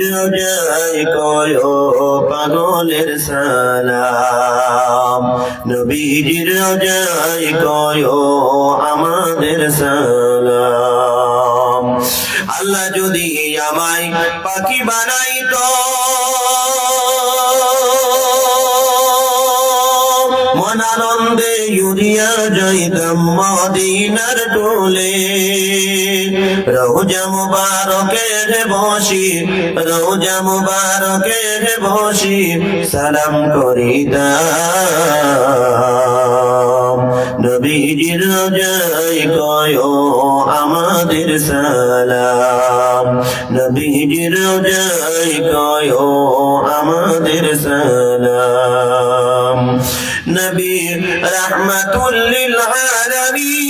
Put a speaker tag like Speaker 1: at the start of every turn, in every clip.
Speaker 1: রোজায় কয়ো পাগলের সালাম। নবীজির জয় কয়ো আমাদের সালাম। আল্লাহ যদি আমায় পাখি বানাইতো মনানন্দে ইউরিয়া যাইতাম মদিনার টোলে রোজা মুবারকের বসি রোজা মুবারকের বসি সালাম করিতাম নবীজির রোজাই কয় আমাদের সালাম। নবীজির রোজাই কয় আমাদের সালাম। নবী রহমতুল্লিল আলামিন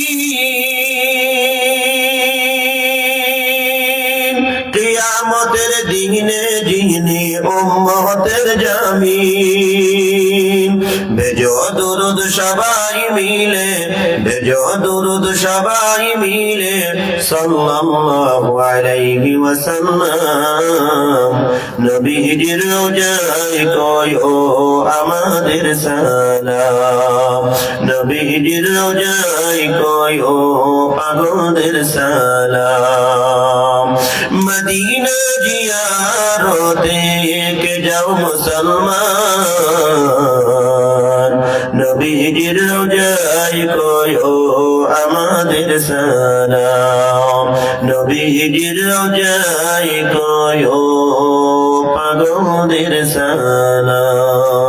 Speaker 1: কিয়ামতের দিনে যিনি উম্মতের জামিন। বেজো দুরুদ সবাই মিলে বেজো দুরুদ সবাই মিলে, সাল্লাল্লাহু আলাইহি ওয়াসাল্লাম। নবীজির রোজায় কয়, ও আমাদের সালাম। নবীজির রোজায় কয়, ও পাগলের সালাম। মদিনা জিয়ারতে কে যাও মুসলমান। নবীজির রোজায় কয়, ও আমাদের সালাম। নবীজির রোজায় কয়, ও পাগলের সালাম